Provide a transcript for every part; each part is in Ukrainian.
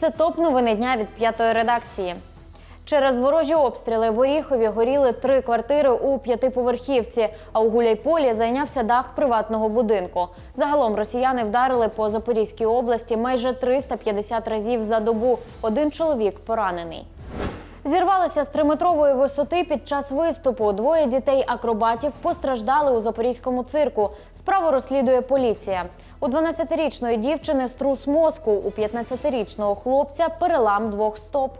це топ новини дня від п'ятої редакції. Через ворожі обстріли в Оріхові горіли три квартири у п'ятиповерхівці, а у Гуляйполі зайнявся дах приватного будинку. Загалом росіяни вдарили по Запорізькій області майже 350 разів за добу. Один чоловік поранений. Зірвалися з триметрової висоти під час виступу. Двоє дітей-акробатів постраждали у запорізькому цирку. Справу розслідує поліція. У 12-річної дівчини струс мозку, у 15-річного хлопця перелам двох стоп.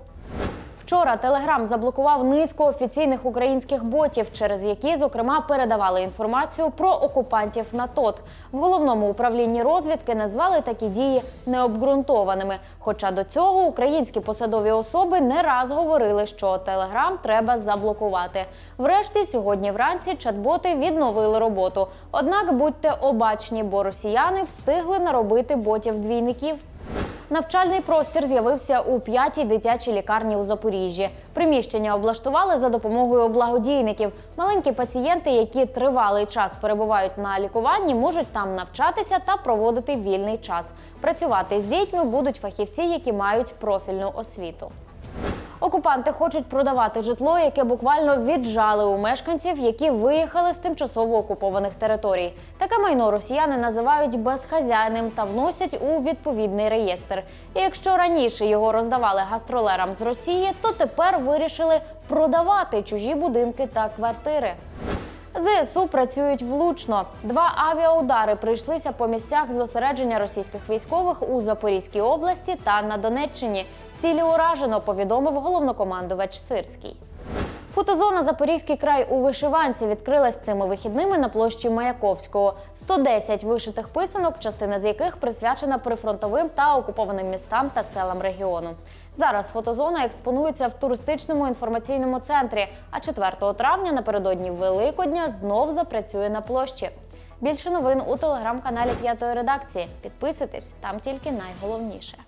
Вчора Телеграм заблокував низку офіційних українських ботів, через які, зокрема, передавали інформацію про окупантів на ТОТ. В головному управлінні розвідки назвали такі дії необґрунтованими. Хоча до цього українські посадові особи не раз говорили, що Телеграм треба заблокувати. Врешті, сьогодні вранці чат-боти відновили роботу. Однак будьте обачні, бо росіяни встигли наробити ботів-двійників. Навчальний простір з'явився у п'ятій дитячій лікарні у Запоріжжі. Приміщення облаштували за допомогою благодійників. Маленькі пацієнти, які тривалий час перебувають на лікуванні, можуть там навчатися та проводити вільний час. Працювати з дітьми будуть фахівці, які мають профільну освіту. Окупанти хочуть продавати житло, яке буквально віджали у мешканців, які виїхали з тимчасово окупованих територій. Таке майно росіяни називають безхазяйним та вносять у відповідний реєстр. І якщо раніше його роздавали гастролерам з Росії, то тепер вирішили продавати чужі будинки та квартири. ЗСУ працюють влучно. Два авіаудари прийшлися по місцях зосередження російських військових у Запорізькій області та на Донеччині. Цілі уражено, повідомив головнокомандувач Сирський. Фотозона Запорізький край у вишиванці відкрилась цими вихідними на площі Маяковського. 110 вишитих писанок, частина з яких присвячена прифронтовим та окупованим містам та селам регіону. Зараз фотозона експонується в туристичному інформаційному центрі. А 4 травня напередодні Великодня знов запрацює на площі. Більше новин у телеграм-каналі П'ятої редакції. Підписуйтесь, там тільки найголовніше.